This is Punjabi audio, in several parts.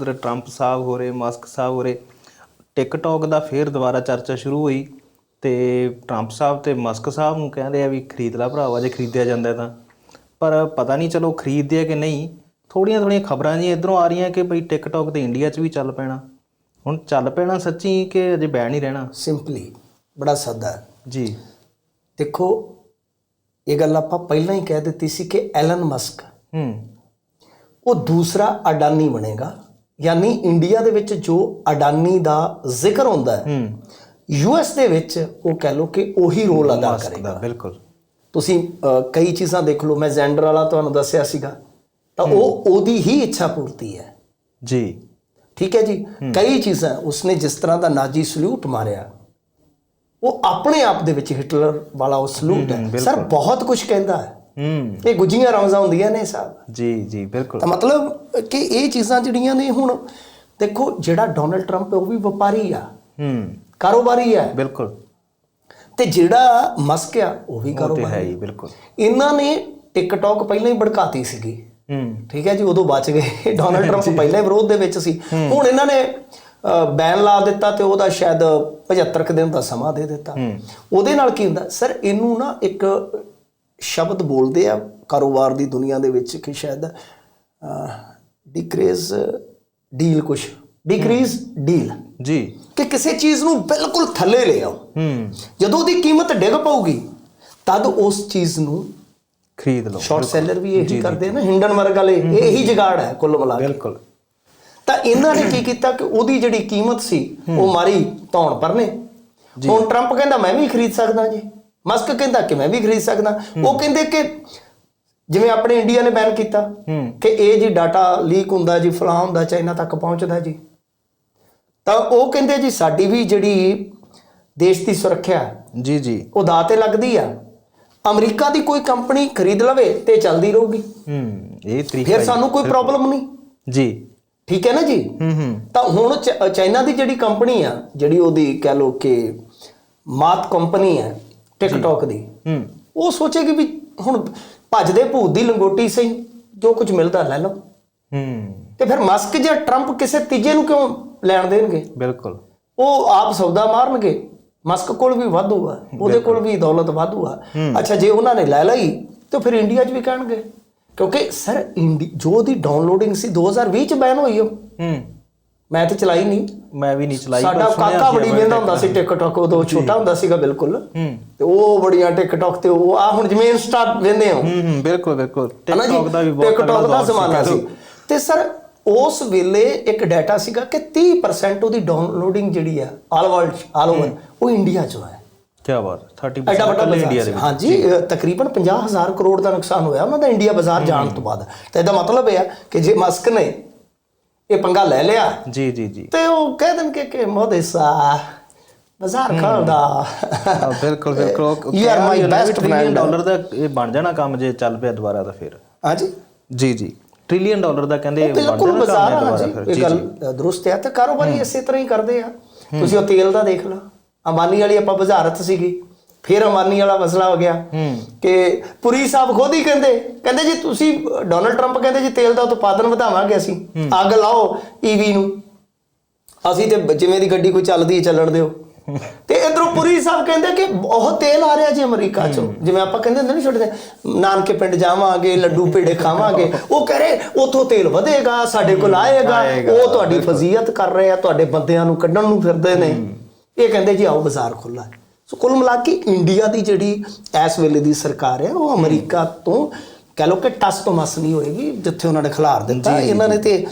ਉਧਰ ਟਰੰਪ ਸਾਹਿਬ ਹੋ ਰਹੇ ਮਸਕ ਸਾਹਿਬ ਹੋ ਰਹੇ ਟਿਕਟੌਕ ਦਾ ਫੇਰ ਦੁਬਾਰਾ ਚਰਚਾ ਸ਼ੁਰੂ ਹੋਈ ਤੇ ਟਰੰਪ ਸਾਹਿਬ ਤੇ ਮਸਕ ਸਾਹਿਬ ਨੂੰ ਕਹਿੰਦੇ ਆ ਵੀ ਖਰੀਦ ਲੈ ਭਰਾਵਾ ਜੇ ਖਰੀਦਿਆ ਜਾਂਦਾ ਤਾਂ। ਪਰ ਪਤਾ ਨਹੀਂ ਚਲੋ ਖਰੀਦਦੇ ਆ ਕਿ ਨਹੀਂ ਥੋੜੀਆਂ ਥੋੜੀਆਂ ਖਬਰਾਂ ਜੀ ਇਧਰੋਂ ਆ ਰਹੀਆਂ ਕਿ ਭਈ ਟਿਕਟੌਕ ਤੇ ਇੰਡੀਆ 'ਚ ਵੀ ਚੱਲ ਪੈਣਾ। ਹੁਣ ਚੱਲ ਪੈਣਾ ਸੱਚੀ ਕਿ ਅਜੇ ਬੈਨ ਹੀ ਰਹਿਣਾ? ਸਿੰਪਲੀ ਬੜਾ ਸਾਦਾ। ਜੀ। ਦੇਖੋ ਇਹ ਗੱਲ ਆਪਾਂ ਪਹਿਲਾਂ ਹੀ ਕਹਿ ਦਿੱਤੀ ਸੀ ਕਿ ਐਲਨ ਮਸਕ ਹੂੰ। ਉਹ ਦੂਸਰਾ ਅਡਾਨੀ ਬਣੇਗਾ। ਯਾਨੀ ਇੰਡੀਆ ਦੇ ਵਿੱਚ ਜੋ ਅਡਾਨੀ ਦਾ ਜ਼ਿਕਰ ਹੁੰਦਾ ਹੈ ਹੂੰ। ਯੂਐਸ ਦੇ ਵਿੱਚ ਉਹ ਕਹਿ ਲੋ ਕਿ ਉਹੀ ਰੋਲ ਅਦਾ ਕਰੇਗਾ। ਬਿਲਕੁਲ। ਤੁਸੀਂ ਕਈ ਚੀਜ਼ਾਂ ਦੇਖ ਲਓ ਮੈਂ ਜ਼ੈਂਡਰ ਵਾਲਾ ਤੁਹਾਨੂੰ ਦੱਸਿਆ ਸੀਗਾ ਤਾਂ ਉਹ ਉਹਦੀ ਹੀ ਇੱਛਾ ਪੂਰਤੀ ਹੈ। ਜੀ। ਠੀਕ ਹੈ ਜੀ? ਕਈ ਚੀਜ਼ਾਂ ਉਸਨੇ ਜਿਸ ਤਰ੍ਹਾਂ ਦਾ ਨਾਜੀ ਸਲੂਟ ਮਾਰਿਆ ਉਹ ਆਪਣੇ ਆਪ ਦੇ ਵਿੱਚ ਹਿਟਲਰ ਵਾਲਾ ਉਹ ਸਲੂਟ ਹੈ। ਸਰ ਬਹੁਤ ਕੁਝ ਕਹਿੰਦਾ ਹੈ। ਹੂੰ। ਇਹ ਗੁੱਜੀਆਂ ਰਮਜ਼ਾਂ ਹੁੰਦੀਆਂ ਨੇ ਸਾਹਿਬ ਜੀ ਜੀ ਬਿਲਕੁਲ। ਤਾਂ ਮਤਲਬ ਕਿ ਇਹ ਚੀਜ਼ਾਂ ਜਿਹੜੀਆਂ ਨੇ ਹੁਣ ਦੇਖੋ ਜਿਹੜਾ ਡੋਨਲਡ ਟਰੰਪ ਹੈ ਉਹ ਵੀ ਵਪਾਰੀ ਆ। ਹੂੰ। ਕਾਰੋਬਾਰੀ ਹੈ। ਬਿਲਕੁਲ। ਤੇ ਜਿਹੜਾ ਮਸਕ ਆ ਉਹ ਵੀ ਕਾਰੋਬਾਰੀ ਹੈ ਬਿਲਕੁਲ। ਇਹਨਾਂ ਨੇ ਟਿਕਟੌਕ ਪਹਿਲਾਂ ਹੀ ਭੜਕਾਤੀ ਸੀਗੀ। ਹੂੰ। ਠੀਕ ਹੈ ਜੀ ਉਦੋਂ ਬਚ ਗਏ। ਡੋਨਲਡ ਟਰੰਪ ਪਹਿਲਾਂ ਹੀ ਵਿਰੋਧ ਦੇ ਵਿੱਚ ਸੀ। ਹੁਣ ਇਹਨਾਂ ਨੇ ਬੈਨ ਲਾ ਦਿੱਤਾ ਤੇ ਉਹਦਾ ਸ਼ਾਇਦ 75 ਕੁ ਦਿਨ ਦਾ ਸਮਾਂ ਦੇ ਦਿੱਤਾ। ਉਹਦੇ ਨਾਲ ਕੀ ਹੁੰਦਾ? ਸਰ ਇਹਨੂੰ ਨਾ ਇੱਕ ਸ਼ਬਦ ਬੋਲਦੇ ਆ ਕਾਰੋਬਾਰ ਦੀ ਦੁਨੀਆ ਦੇ ਵਿੱਚ ਕਿ ਸ਼ਾਇਦ ਡਿਕਰੀਜ਼ ਡੀਲ ਕੁਛ। ਡਿਕਰੀਜ਼ ਡੀਲ ਜੀ। ਕਿ ਕਿਸੇ ਚੀਜ਼ ਨੂੰ ਬਿਲਕੁਲ ਥੱਲੇ ਲੈ ਆਓ। ਹੂੰ। ਜਦੋਂ ਉਹਦੀ ਕੀਮਤ ਡਿੱਗ ਪਊਗੀ ਤਦ ਉਸ ਚੀਜ਼ ਨੂੰ ਖਰੀਦ ਲਓ। ਸ਼ਾਰਟ ਸੈਲਰ ਵੀ ਇਹੀ ਕਰਦੇ ਨਾ ਹਿੰਡਨਬਰਗ ਵਾਲੇ ਇਹੀ ਜਗਾੜ ਹੈ ਕੁੱਲ ਮਿਲਾ ਕੇ। ਬਿਲਕੁਲ। ਤਾਂ ਇਹਨਾਂ ਨੇ ਕੀ ਕੀਤਾ ਕਿ ਉਹਦੀ ਜਿਹੜੀ ਕੀਮਤ ਸੀ ਉਹ ਮਾਰੀ ਧੌਣ ਪਰਨੇ। ਹੁਣ ਟਰੰਪ ਕਹਿੰਦਾ ਮੈਂ ਵੀ ਖਰੀਦ ਸਕਦਾ ਜੀ। ਮਸਕ ਕਹਿੰਦਾ ਕਿ ਮੈਂ ਵੀ ਖਰੀਦ ਸਕਦਾ। ਉਹ ਕਹਿੰਦੇ ਕਿ ਜਿਵੇਂ ਆਪਣੇ ਇੰਡੀਆ ਨੇ ਬੈਨ ਕੀਤਾ ਕਿ ਇਹ ਜੀ ਡਾਟਾ ਲੀਕ ਹੁੰਦਾ ਜੀ ਫਲਾਂ ਹੁੰਦਾ ਚਾਈਨਾ ਤੱਕ ਪਹੁੰਚਦਾ ਜੀ। ਤਾਂ ਉਹ ਕਹਿੰਦੇ ਜੀ ਸਾਡੀ ਵੀ ਜਿਹੜੀ ਦੇਸ਼ ਦੀ ਸੁਰੱਖਿਆ ਜੀ ਜੀ। ਉਹ ਦਾਅ ਤੇ ਲੱਗਦੀ ਆ। ਅਮਰੀਕਾ ਦੀ ਕੋਈ ਕੰਪਨੀ ਖਰੀਦ ਲਵੇ ਤੇ ਚੱਲਦੀ ਰਹੂਗੀ। ਹੂੰ ਇਹ ਤਰੀਕਾ ਫਿਰ ਸਾਨੂੰ ਕੋਈ ਪ੍ਰੋਬਲਮ ਨਹੀਂ। ਜੀ। ਠੀਕ ਹੈ ਨਾ ਜੀ? ਹੂੰ ਹੂੰ। ਤਾਂ ਹੁਣ ਚਾਈਨਾ ਦੀ ਜਿਹੜੀ ਕੰਪਨੀ ਆ ਜਿਹੜੀ ਉਹਦੀ ਕਹਿ ਲੋ ਕਿ ਮਾਤ ਕੰਪਨੀ ਹੈ ਟਿਕਟੌਕ ਦੀ। ਹੂੰ। ਉਹ ਸੋਚੇਗੀ ਵੀ ਹੁਣ ਭੱਜਦੇ ਭੂਤ ਦੀ ਲੰਗੋਟੀ ਸਹੀ ਜੋ ਕੁਝ ਮਿਲਦਾ ਲੈ ਲਓ। ਹੂੰ। ਤੇ ਫਿਰ ਮਸਕ ਜਾਂ ਟਰੰਪ ਕਿਸੇ ਤੀਜੇ ਨੂੰ ਕਿਉਂ ਲੈਣ ਦੇਣਗੇ? ਬਿਲਕੁਲ। ਉਹ ਆਪ ਸੌਦਾ ਮਾਰਨਗੇ। ਮਸਕ ਕੋਲ ਵੀ ਵਾਧੂ ਆ। ਉਹਦੇ ਕੋਲ ਵੀ ਦੌਲਤ ਵਾਧੂ ਆ। ਅੱਛਾ ਜੇ ਉਹਨਾਂ ਨੇ ਲੈ ਲਈ ਤਾਂ ਫਿਰ ਇੰਡੀਆ 'ਚ ਵੀ ਕਹਿਣਗੇ। ਕਿਉਂਕਿ ਸਰ ਇੰਡੀ ਜੋ ਉਹਦੀ ਡਾਊਨਲੋਡਿੰਗ ਸੀ 2020 ਚ ਬੈਨ ਹੋਈ ਉਹ। ਹੂੰ। ਮੈਂ ਤਾਂ ਚਲਾਈ ਨਹੀਂ। ਮੈਂ ਵੀ ਨਹੀਂ ਚਲਾਈ ਸਾਡਾ ਕਾਕਾ ਬੜੀ ਵੇਂਦਾ ਹੁੰਦਾ ਸੀ ਟਿਕਟੌਕ। ਉਦੋਂ ਛੋਟਾ ਹੁੰਦਾ ਸੀਗਾ ਬਿਲਕੁਲ। ਹੂੰ। ਤੇ ਉਹ ਬੜੀਆਂ ਟਿਕਟੌਕ ਤੇ ਉਹ ਆ ਹੁਣ ਜਿਵੇਂ ਇੰਸਟਾ ਵੇਂਦੇ ਹੋ। ਹੂੰ ਹੂੰ ਬਿਲਕੁਲ ਬਿਲਕੁਲ। ਟਿਕਟੌਕ ਦਾ ਵੀ ਬਹੁਤ ਟਿਕਟੌਕ ਦਾ ਜ਼ਮਾਨਾ ਸੀ। ਤੇ ਸਰ ਉਸ ਵੇਲੇ ਇੱਕ ਡਾਟਾ ਸੀਗਾ ਕਿ 30% ਉਹਦੀ ਡਾਊਨਲੋਡਿੰਗ ਜਿਹੜੀ ਆ ਆਲ ਵਰਲਡ ਆਲ ਓਵਰ ਉਹ ਇੰਡੀਆ 'ਚ ਹੈ। ਕੀ ਬਾਤ 30% ਐਡਾ ਵੱਡਾ ਇਕੱਲੇ ਇੰਡੀਆ ਦੇ ਵਿੱਚ। ਹਾਂਜੀ ਤਕਰੀਬਨ 50000 ਕਰੋੜ ਦਾ ਨੁਕਸਾਨ ਹੋਇਆ ਉਹਨਾਂ ਦਾ ਇੰਡੀਆ ਬਾਜ਼ਾਰ ਜਾਣ ਤੋਂ ਬਾਅਦ। ਤਾਂ ਇਹਦਾ ਮਤਲਬ ਇਹ ਆ ਕਿ ਜੇ ਮਸਕ ਨੇ ਇਹ ਪੰਗਾ ਲੈ ਲਿਆ। ਜੀ ਜੀ ਜੀ। ਤੇ ਉਹ ਕਹਿ ਦੇਣਗੇ ਕਿ ਮੋਦੀ ਸਾ ਬਾਜ਼ਾਰ ਹਾਂ, ਬਿਲਕੁਲ ਬਿਲਕੁਲ। You are my best friend dollar ਦਾ ਇਹ ਬਣ ਜਾਣਾ ਕੰਮ ਜੇ ਚੱਲ ਪਿਆ ਦੁਬਾਰਾ ਤਾਂ ਫਿਰ। ਹਾਂਜੀ। ਜੀ ਜੀ। ਟ੍ਰਿਲੀਅਨ ਡਾਲਰ ਦਾ ਕਹਿੰਦੇ ਬਣ ਬਿਲਕੁਲ ਜਾਣਾ ਬਾਜ਼ਾਰ ਕੰਮ ਆ ਜੀ ਇਹ ਗੱਲ ਦਰੁਸਤ ਹੈ ਤੇ ਕਾਰੋਬਾਰੀ ਇਸੇ ਤਰ੍ਹਾਂ ਹੀ ਕਰਦੇ ਆ। ਤੁਸੀਂ ਉਹ ਤੇਲ ਦਾ ਦੇਖ ਲਓ। ਅੰਬਾਨੀ ਵਾਲੀ ਆਪਾਂ ਬਜ਼ਾਰਤ ਸੀਗੀ। ਫਿਰ ਅੰਬਾਨੀ ਵਾਲਾ ਮਸਲਾ ਹੋ ਗਿਆ। ਕਿ ਪੁਰੀ ਸਾਹਿਬ ਖੁਦ ਹੀ ਕਹਿੰਦੇ ਕਹਿੰਦੇ ਜੀ ਤੁਸੀਂ ਡੋਨਲਡ ਟਰੰਪ ਕਹਿੰਦੇ ਜੀ ਤੇਲ ਦਾ ਉਤਪਾਦਨ ਵਧਾਵਾਂਗੇ ਅਸੀਂ ਅੱਗ ਲਾਓ ਈਵੀ ਨੂੰ। ਅਸੀਂ ਤੇ ਜਿਵੇਂ ਦੀ ਗੱਡੀ ਕੋਈ ਚੱਲਦੀ ਹੈ ਚੱਲਣ ਦਿਓ। ਤੇ ਇਧਰੋਂ ਪੁਰੀ ਸਾਹਿਬ ਕਹਿੰਦੇ ਕਿ ਬਹੁਤ ਤੇਲ ਆ ਰਿਹਾ ਜੀ ਅਮਰੀਕਾ ਚੋਂ। ਜਿਵੇਂ ਆਪਾਂ ਕਹਿੰਦੇ ਹੁੰਦੇ ਨਹੀਂ ਛੋਟੇ ਨਾਨਕੇ ਪਿੰਡ ਜਾਵਾਂਗੇ ਲੱਡੂ ਪੇੜੇ ਖਾਵਾਂਗੇ। ਉਹ ਕਹ ਰਹੇ ਉਥੋਂ ਤੇਲ ਵਧੇਗਾ ਸਾਡੇ ਕੋਲ ਆਏਗਾ। ਆਏਗਾ, ਉਹ ਤੁਹਾਡੀ ਫਜ਼ੀਅਤ ਕਰ ਰਹੇ ਆ ਤੁਹਾਡੇ ਬੰਦਿਆਂ ਨੂੰ ਕੱਢਣ ਨੂੰ ਫਿਰਦੇ ਨੇ। ਇਹ ਕਹਿੰਦੇ ਜੀ ਆਓ ਬਾਜ਼ਾਰ ਖੁੱਲਾ ਹੈ। ਸੋ ਕੁੱਲ ਮਿਲਾ ਕੇ ਇੰਡੀਆ ਦੀ ਜਿਹੜੀ ਇਸ ਵੇਲੇ ਦੀ ਸਰਕਾਰ ਹੈ ਉਹ ਅਮਰੀਕਾ ਤੋਂ ਕਹ ਲੋ ਕਿ ਟਸ ਤੋਂ ਮਸ ਨਹੀਂ ਹੋਏਗੀ ਜਿੱਥੇ ਉਹਨਾਂ ਨੇ ਖਿਲਾਰ ਦਿੱਤਾ। ਇਹਨਾਂ ਨੇ ਤੇ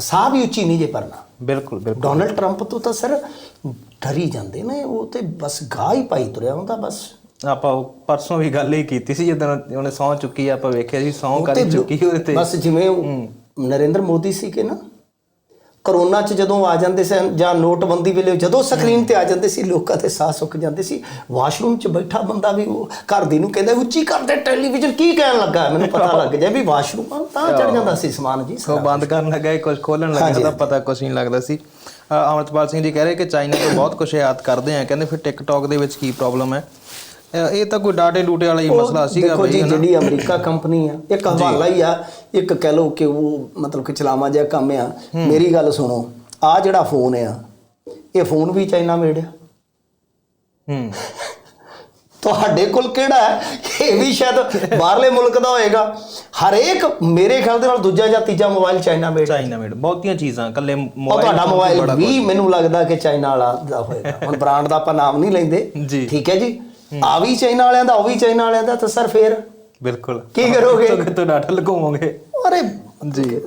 ਸਾਹ ਵੀ ਉੱਚੀ ਨਹੀਂ ਜੇ ਭਰਨਾ। ਬਿਲਕੁਲ ਬਿਲਕੁਲ। ਡੋਨਲਡ ਟਰੰਪ ਤੋਂ ਤਾਂ ਸਰ ਡਰੀ ਜਾਂਦੇ ਨੇ ਉਹ ਤੇ ਬਸ ਗਾਹ ਹੀ ਪਾਈ ਤੁਰਿਆ ਹੁੰਦਾ ਬਸ। ਆਪਾਂ ਪਰਸੋਂ ਵੀ ਗੱਲ ਹੀ ਕੀਤੀ ਸੀ ਜਦੋਂ ਉਹਨੇ ਸੌਂ ਚੁੱਕੀ ਆਪਾਂ ਵੇਖਿਆ ਸੀ ਸੌਂ ਕਰ ਚੁੱਕੀ ਉਹਦੇ ਤੇ। ਬਸ ਜਿਵੇਂ ਨਰਿੰਦਰ ਮੋਦੀ ਸੀ ਕਿ ਨਾ ਕਰੋਨਾ ਚ ਜਦੋਂ ਆ ਜਾਂਦੇ ਸੀ ਜਾਂ ਨੋਟਬੰਦੀ ਵੇਲੇ ਜਦੋਂ ਸਕਰੀਨ ਤੇ ਆ ਜਾਂਦੇ ਸੀ ਲੋਕਾਂ ਤੇ ਸਾਹ ਸੁੱਕ ਜਾਂਦੇ ਸੀ। ਵਾਸ਼ਰੂਮ ਚ ਬੈਠਾ ਬੰਦਾ ਵੀ ਉਹ ਘਰ ਦੀ ਨੂੰ ਕਹਿੰਦਾ ਉੱਚੀ ਕਰਦੇ ਟੈਲੀਵਿਜ਼ਨ ਕੀ ਕਹਿਣ ਲੱਗਾ ਮੈਨੂੰ ਪਤਾ ਲੱਗ ਜਾਏ ਵੀ ਵਾਸ਼ਰੂਮ ਆ ਤਾਂ ਚੜ ਜਾਂਦਾ ਸੀ ਸਮਾਨ ਜੀ ਉਹ ਬੰਦ ਕਰਨ ਲੱਗਾ ਕੁਝ ਖੋਲਣ ਲੱਗਾ ਤਾਂ ਪਤਾ ਕੁਝ ਨਹੀਂ ਲੱਗਦਾ ਸੀ। ਅਮਰਤਪਾਲ ਸਿੰਘ ਜੀ ਕਹਿ ਰਹੇ ਕਿ ਚਾਈਨਾ ਤੋਂ ਬਹੁਤ ਕੁਝ ਆਯਾਤ ਕਰਦੇ ਆ। ਕਹਿੰਦੇ ਫਿਰ ਟਿਕਟੌਕ ਦੇ ਵਿੱਚ ਕੀ ਪ੍ਰੋਬਲਮ ਹੈ? ਇਹ ਤਾਂ ਕੋਈ ਡਾਟੇ ਡੂਟੇ ਵਾਲਾ ਹੀ ਮਸਲਾ ਸੀਗਾ ਦੇਖੋ ਜੀ ਜਿਹੜੀ ਅਮਰੀਕਾ ਕੰਪਨੀ ਆ ਇੱਕ ਹਵਾਲਾ ਹੀ ਆ ਇੱਕ ਕਹਿ ਲਓ ਕਿ ਉਹ ਮਤਲਬ ਕਿ ਚਲਾਵਾ ਜਿਹਾ ਕੰਮ ਆ। ਮੇਰੀ ਗੱਲ ਸੁਣੋ ਆ ਜਿਹੜਾ ਫੋਨ ਆ ਇਹ ਫੋਨ ਵੀ ਚਾਈਨਾ ਮੇਡ ਆ। ਹੂੰ। ਤੁਹਾਡੇ ਕੋਲ ਕਿਹੜਾ ਹੈ? ਇਹ ਵੀ ਸ਼ਾਇਦ ਬਾਹਰਲੇ ਮੁਲਕ ਦਾ ਹੋਏਗਾ। ਹਰੇਕ ਮੇਰੇ ਖਿਆਲ ਦੇ ਨਾਲ ਦੂਜਾ ਜਾਂ ਤੀਜਾ mobile China made China made ਬਹੁਤੀਆਂ ਚੀਜ਼ਾਂ ਕੱਲੇ ਉਹ ਮੋਬਾਈਲ ਤੁਹਾਡਾ ਮੋਬਾਈਲ ਵੀ ਮੈਨੂੰ ਲੱਗਦਾ ਕਿ ਚਾਈਨਾ ਵਾਲਾ ਦਾ ਹੋਏਗਾ। ਹੁਣ ਬ੍ਰਾਂਡ ਦਾ ਆਪਾਂ ਨਾਮ ਨਹੀਂ ਲੈਂਦੇ। ਜੀ। ਠੀਕ ਹੈ ਜੀ। ਆ ਵੀ ਚਾਈਨਾ ਵਾਲਿਆਂ ਦਾ ਉਹ ਵੀ ਚਾਈਨਾ ਵਾਲਿਆਂ ਦਾ ਤਾਂ ਸਰ ਫੇਰ ਬਿਲਕੁਲ। ਕੀ ਕਰੋਗੇ? ਕਿਤੋਂ ਡਾਟਾ ਲਗਾਵੋਗੇ ਅਰੇ ਜੀ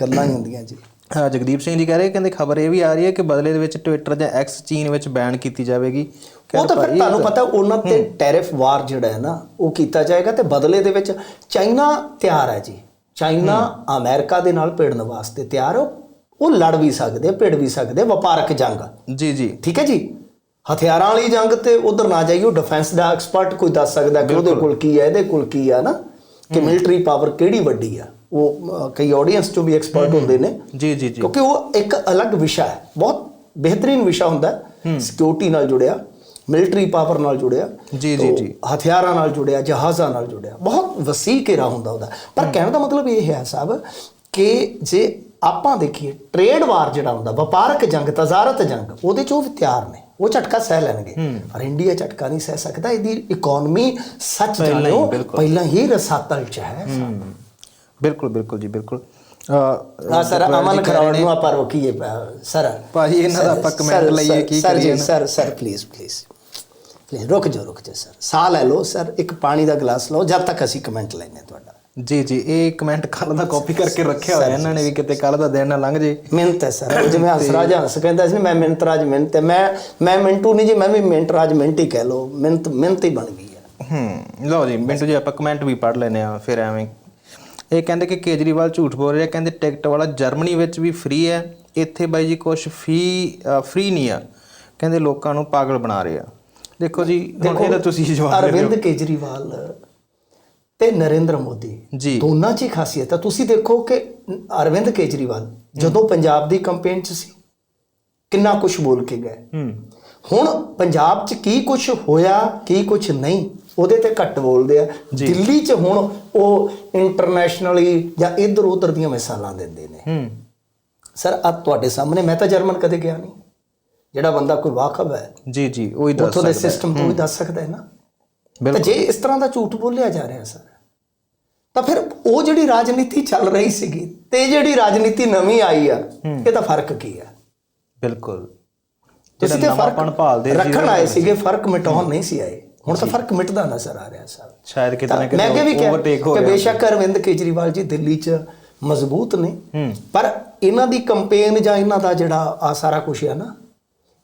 ਗੱਲਾਂ ਹੀ ਹੁੰਦੀਆਂ ਜੀ। ਹਾਂ ਜਗਦੀਪ ਸਿੰਘ ਜੀ ਕਹਿ ਰਹੇ ਕਹਿੰਦੇ ਖਬਰ ਇਹ ਵੀ ਆ ਰਹੀ ਹੈ ਕਿ ਬਦਲੇ ਦੇ ਵਿੱਚ ਟਵਿੱਟਰ ਜਾਂ ਐਕਸ ਚੀਨ ਵਿੱਚ ਬੈਨ ਕੀਤੀ ਜਾਵੇਗੀ। ਉਹ ਤਾਂ ਫਿਰ ਤੁਹਾਨੂੰ ਪਤਾ ਉਹਨਾਂ ਤੇ ਟੈਰਿਫ ਵਾਰ ਜਿਹੜਾ ਹੈ ਨਾ ਉਹ ਕੀਤਾ ਜਾਏਗਾ ਤੇ ਬਦਲੇ ਦੇ ਵਿੱਚ ਚਾਈਨਾ ਤਿਆਰ ਹੈ ਜੀ। ਚਾਈਨਾ ਅਮਰੀਕਾ ਦੇ ਨਾਲ ਭਿੜਨ ਵਾਸਤੇ ਤਿਆਰ ਹੈ। ਉਹ ਲੜ ਵੀ ਸਕਦੇ ਭਿੜ ਵੀ ਸਕਦੇ ਵਪਾਰਕ ਜੰਗ। ਜੀ ਜੀ। ਠੀਕ ਹੈ ਜੀ? ਹਥਿਆਰਾਂ ਵਾਲੀ ਜੰਗ ਤੇ ਉਧਰ ਨਾ ਜਾਈਓ ਡਿਫੈਂਸ ਦਾ ਐਕਸਪਰਟ ਕੋਈ ਦੱਸ ਸਕਦਾ ਕਿ ਉਹਦੇ ਕੋਲ ਕੀ ਹੈ ਇਹਦੇ ਕੋਲ ਕੀ ਹੈ ਨਾ ਕਿ ਮਿਲਟਰੀ ਪਾਵਰ ਕਿਹੜੀ ਵੱਡੀ ਆ। ਉਹ ਕਈ ਆਡੀਅנס ਚੋਂ ਵੀ ਐਕਸਪਰਟ ਹੁੰਦੇ ਨੇ। ਜੀ ਜੀ ਜੀ। ਕਿਉਂਕਿ ਉਹ ਇੱਕ ਅਲੱਗ ਵਿਸ਼ਾ ਹੈ। ਬਹੁਤ ਬਿਹਤਰੀਨ ਵਿਸ਼ਾ ਹੁੰਦਾ ਸਿਕਿਉਰਿਟੀ ਨਾਲ ਜੁੜਿਆ ਮਿਲਟਰੀ ਪਾਵਰ ਨਾਲ ਜੁੜਿਆ ਜੀ ਜੀ ਜੀ। ਹਥਿਆਰਾਂ ਨਾਲ ਜੁੜਿਆ ਜਹਾਜ਼ਾਂ ਨਾਲ ਜੁੜਿਆ। ਬਹੁਤ ਵਸੀਹ ਘੇਰਾ ਹੁੰਦਾ ਉਹਦਾ। ਪਰ ਕਹਿਣ ਦਾ ਮਤਲਬ ਇਹ ਹੈ ਸਾਹਿਬ ਕਿ ਜੇ ਆਪਾਂ ਦੇਖੀਏ ਟ੍ਰੇਡ ਵਾਰ ਜਿਹੜਾ ਹੁੰਦਾ ਵਪਾਰਕ ਜੰਗ ਤਜ਼ਾਰਤ ਜੰਗ ਉਹਦੇ ਚ ਉਹ ਵੀ ਤਿਆਰ ਨੇ। ਉਹ ਝਟਕਾ ਸਹਿ ਲੈਣਗੇ ਪਰ ਇੰਡੀਆ ਝਟਕਾ ਨਹੀਂ ਸਹਿ ਸਕਦਾ ਇਹਦੀ ਇਕਨੋਮੀ ਸੱਚ ਜਾਣੋ। ਪਹਿਲਾਂ ਹੀ ਰਸਾਤਲ ਚ ਹੈ ਬਿਲਕੁਲ ਬਿਲਕੁਲ ਜੀ ਬਿਲਕੁਲ ਆ ਸਰ ਅਮਨ ਖਰੌੜ ਨੂੰ ਆਪਾਂ ਰੋਕੀਏ ਸਰ ਭਾਈ, ਇਹਨਾਂ ਦਾ ਆਪਾਂ ਸਰ, ਲਈਏ, ਕੀ ਕਰੀਏ? Sir sir please please please ਰੁਕ ਜਾਓ ਰੁਕ ਜਾਓ ਸਰ ਸਾਹ ਲੈ ਲਓ ਸਰ ਇੱਕ ਪਾਣੀ ਦਾ ਗਲਾਸ ਲਓ ਜਦ ਤੱਕ ਅਸੀਂ ਕਮੈਂਟ ਲੈਣੇ ਤੁਹਾਡਾ ਜੀ ਜੀ ਇਹ ਕਮੈਂਟ ਕੱਲ ਦਾ ਕਾਪੀ ਕਰਕੇ ਰੱਖਿਆ ਹੋਇਆ ਇਹਨਾਂ ਨੇ ਵੀ ਕਿਤੇ ਕੱਲ ਦਾ ਦਿਨ ਨਾ ਲੰਘ ਜੇ। ਮਿਹਨਤ ਹੈ ਸਰ ਜਿਵੇਂ ਹੰਸਰਾਜ ਹੰਸ ਕਹਿੰਦਾ ਸੀ ਮੈਂ ਮਿਹਨਤ ਰਾਜ ਮਿਹਨਤ ਹੈ ਮੈਂ ਮੈਂ ਮਿੰਟੂ ਨਹੀਂ ਜੀ ਮੈਂ ਵੀ ਮਿਹਨਤ ਰਾਜ ਮਿਹਨਤ ਹੀ ਕਹਿ ਲਓ ਮਿਹਨਤ ਮਿਹਨਤ ਹੀ ਬਣ ਗਈ ਹੈ। ਹੂੰ ਲਓ ਜੀ ਮਿੰਟੂ ਜੀ ਆਪਾਂ ਕਮੈਂਟ ਵੀ ਪੜ੍ਹ ਲੈਨੇ ਆ ਫਿਰ ਐਵੇਂ। ਇਹ ਕਹਿੰਦੇ ਕਿ ਕੇਜਰੀਵਾਲ ਝੂਠ ਬੋਲ ਰਿਹਾ ਕਹਿੰਦੇ ਟਿਕਟ ਵਾਲਾ ਜਰਮਨੀ ਵਿੱਚ ਵੀ ਫ੍ਰੀ ਹੈ ਇੱਥੇ ਬਾਈ ਜੀ ਕੁਝ ਫੀ ਫ੍ਰੀ ਨਹੀਂ ਆ। ਕਹਿੰਦੇ ਲੋਕਾਂ ਨੂੰ ਪਾਗਲ ਬਣਾ ਰਹੇ। ਦੇਖੋ ਜੀ ਹੁਣ ਇਹਦਾ ਤੁਸੀਂ ਜਵਾਬ ਅਰਵਿੰਦ ਕੇਜਰੀਵਾਲ ਤੇ ਨਰਿੰਦਰ ਮੋਦੀ। ਜੀ। ਦੋਨਾਂ 'ਚ ਹੀ ਖਾਸੀਅਤ ਹੈ। ਤੁਸੀਂ ਦੇਖੋ ਕਿ ਅਰਵਿੰਦ ਕੇਜਰੀਵਾਲ ਜਦੋਂ ਪੰਜਾਬ ਦੀ ਕੈਂਪੇਨ 'ਚ ਸੀ ਕਿੰਨਾ ਕੁਝ ਬੋਲ ਕੇ ਗਏ। ਹੂੰ। ਹੁਣ ਪੰਜਾਬ 'ਚ ਕੀ ਕੁਝ ਹੋਇਆ ਕੀ ਕੁਝ ਨਹੀਂ ਉਹਦੇ ਤੇ ਘੱਟ ਬੋਲਦੇ ਆ। ਦਿੱਲੀ 'ਚ ਹੁਣ ਉਹ ਇੰਟਰਨੈਸ਼ਨਲੀ ਜਾਂ ਇੱਧਰ ਉੱਧਰ ਦੀਆਂ ਮਿਸਾਲਾਂ ਦਿੰਦੇ ਨੇ। ਹੂੰ। ਸਰ ਆ ਤੁਹਾਡੇ ਸਾਹਮਣੇ ਮੈਂ ਤਾਂ ਜਰਮਨ ਕਦੇ ਗਿਆ ਨਹੀਂ। ਜਿਹੜਾ ਬੰਦਾ ਕੋਈ ਵਾਕਫ ਹੈ ਜੀ ਜੀ ਉਹੀ ਦੱਸ ਉੱਥੋਂ ਦੇ ਸਿਸਟਮ ਤੋਂ ਵੀ ਦੱਸ ਸਕਦਾ ਹੈ ਨਾ। ਤਾਂ ਬਿਲਕੁਲ। ਜੇ ਇਸ ਤਰ੍ਹਾਂ ਦਾ ਝੂਠ ਬੋਲਿਆ ਜਾ ਰਿਹਾ ਸਰ ਤਾਂ ਫਿਰ ਉਹ ਜਿਹੜੀ ਰਾਜਨੀਤੀ ਚੱਲ ਰਹੀ ਸੀਗੀ ਤੇ ਜਿਹੜੀ ਰਾਜਨੀਤੀ ਨਵੀਂ ਆਈ ਆ ਇਹਦਾ ਫ਼ਰਕ ਕੀ ਆ? ਬਿਲਕੁਲ। ਤੁਸੀਂ ਤੇ ਫ਼ਰਕ ਭਾਲਦੇ ਰੱਖਣ ਆਏ ਸੀਗੇ ਫ਼ਰਕ ਮਿਟਾਉਣ ਨਹੀਂ ਸੀ ਆਏ। ਹੁਣ ਤਾਂ ਫ਼ਰਕ ਮਿਟਦਾ ਨਜ਼ਰ ਆ ਰਿਹਾ ਸਰ। ਸ਼ਾਇਦ ਕਿਤੇ ਨਾ ਕਿਤੇ ਓਵਰਟੇਕ ਕਿਹਾ ਹੋ ਕਿ ਰਿਹਾ ਬੇਸ਼ੱਕ ਅਰਵਿੰਦ ਕੇਜਰੀਵਾਲ ਜੀ ਦਿੱਲੀ 'ਚ ਮਜ਼ਬੂਤ ਨੇ। ਪਰ ਇਹਨਾਂ ਦੀ ਕੰਪੇਨ ਜਾਂ ਇਹਨਾਂ ਦਾ ਜਿਹੜਾ ਆ ਸਾਰਾ ਕੁਝ ਹੈ ਨਾ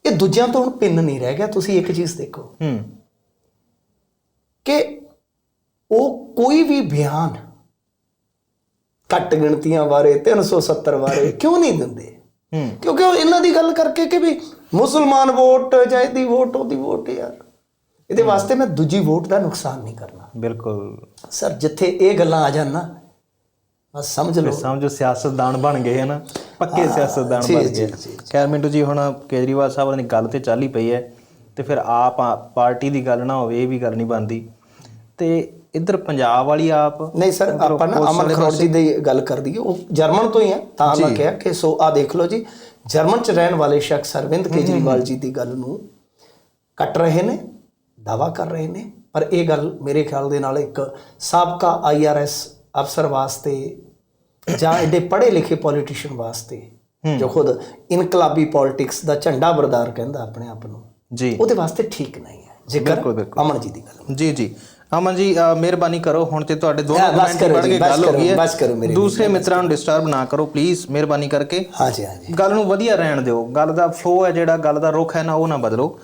ਇਹ ਦੂਜਿਆਂ ਤੋਂ ਹੁਣ ਪਿੰਨ ਨਹੀਂ ਰਹਿ ਗਿਆ। ਤੁਸੀਂ ਇੱਕ ਚੀਜ਼ ਦੇਖੋ। ਹੂੰ। ਕਿ ਉਹ ਕੋਈ ਵੀ ਬਿਆਨ ਘੱਟ ਗਿਣਤੀਆਂ ਬਾਰੇ 370 ਬਾਰੇ ਕਿਉਂ ਨਹੀਂ ਦਿੰਦੇ? ਕਿਉਂਕਿ ਉਹ ਇਹਨਾਂ ਦੀ ਗੱਲ ਕਰਕੇ ਕਿ ਵੀ ਮੁਸਲਮਾਨ ਵੋਟ ਜਾਂ ਇਹਦੀ ਵੋਟ ਉਹਦੀ ਵੋਟ ਯਾਰ। ਇਹਦੇ ਵਾਸਤੇ ਮੈਂ ਦੂਜੀ ਵੋਟ ਦਾ ਨੁਕਸਾਨ ਨਹੀਂ ਕਰਨਾ। ਬਿਲਕੁਲ। ਸਰ ਜਿੱਥੇ ਇਹ ਗੱਲਾਂ ਆ ਜਾਣ ਨਾ ਬਸ ਸਮਝ ਲਓ। ਸਮਝੋ ਸਿਆਸਤਦਾਨ ਬਣ ਗਏ ਹਨ? ਪੱਕੇ ਸਿਆਸਤਦਾਨ ਬਣ ਗਏ। ਖੈਰ ਮਿੰਟੂ ਜੀ ਹੁਣ ਕੇਜਰੀਵਾਲ ਸਾਹਿਬ ਦੀ ਗੱਲ ਤੇ ਚੱਲ ਹੀ ਪਈ ਹੈ ਤੇ ਫਿਰ ਆਪ ਪਾਰਟੀ ਦੀ ਗੱਲ ਨਾ ਹੋਵੇ ਇਹ ਵੀ ਗੱਲ ਨਹੀਂ ਬਣਦੀ। ਤੇ ਇੱਧਰ ਪੰਜਾਬ ਵਾਲੀ ਆਪ ਨਹੀਂ ਸਰ ਆਪਾਂ ਨਾ ਅਮਨ ਖਰੋੜ ਜੀ ਦੀ ਗੱਲ ਕਰ ਦਈਏ ਉਹ ਜਰਮਨ ਤੋਂ ਹੀ ਹੈ ਤਾਂ ਮੈਂ ਕਿਹਾ ਕਿ ਸੋ ਆ ਦੇਖ ਲਓ ਜੀ ਜਰਮਨ ਚ ਰਹਿਣ ਵਾਲੇ ਸ਼ਖਸ ਅਰਵਿੰਦ ਕੇਜਰੀਵਾਲ ਜੀ ਦੀ ਗੱਲ ਨੂੰ ਕੱਟ ਰਹੇ ਨੇ ਦਾਵਾ ਕਰ ਰਹੇ ਨੇ ਪਰ ਇਹ ਗੱਲ ਮੇਰੇ ਖਿਆਲ ਦੇ ਨਾਲ ਇੱਕ ਸਾਬਕਾ ਆਈਆਰਐਸ ਅਫਸਰ ਵਾਸਤੇ ਜਾਂ ਐਡੇ ਪੜ੍ਹੇ ਲਿਖੇ ਪੋਲੀਟੀਸ਼ੀਅਨ ਵਾਸਤੇ ਜੋ ਖੁਦ ਇਨਕਲਾਬੀ ਪੋਲਿਟਿਕਸ ਦਾ ਝੰਡਾ ਬਰਦਾਰ ਕਹਿੰਦਾ ਆਪਣੇ ਆਪ ਨੂੰ ਜੀ। ਉਹਦੇ ਵਾਸਤੇ ਠੀਕ ਨਹੀਂ ਹੈ। ਜੇਕਰ। ਅਮਨ ਜੀ ਦੀ ਗੱਲ। ਜੀ ਜੀ। ਅਮਨ ਜੀ ਮਿਹਰਬਾਨੀ ਕਰੋ ਹੁਣ ਤੇ ਤੁਹਾਡੇ ਕਰੋ ਪੜ੍ਹ ਜੀ, ਕੇ ਗੱਲ ਹੋ ਗਈ ਹੈ। ਬਸ ਕਰੋ ਮੇਰੇ ਦੂਸਰੇ ਮਿੱਤਰਾਂ ਨੂੰ ਡਿਸਟਰਬ ਨਾ ਕਰੋ ਪਲੀਜ਼ ਮਿਹਰਬਾਨੀ ਕਰਕੇ। ਹਾਂਜੀ ਹਾਂਜੀ। ਗੱਲ ਨੂੰ ਵਧੀਆ ਰਹਿਣ ਦਿਓ। ਗੱਲ ਦਾ ਫਲੋ ਹੈ ਜਿਹੜਾ ਗੱਲ ਦਾ ਰੁਖ ਹੈ ਨਾ ਉਹ ਨਾ ਬਦਲੋ।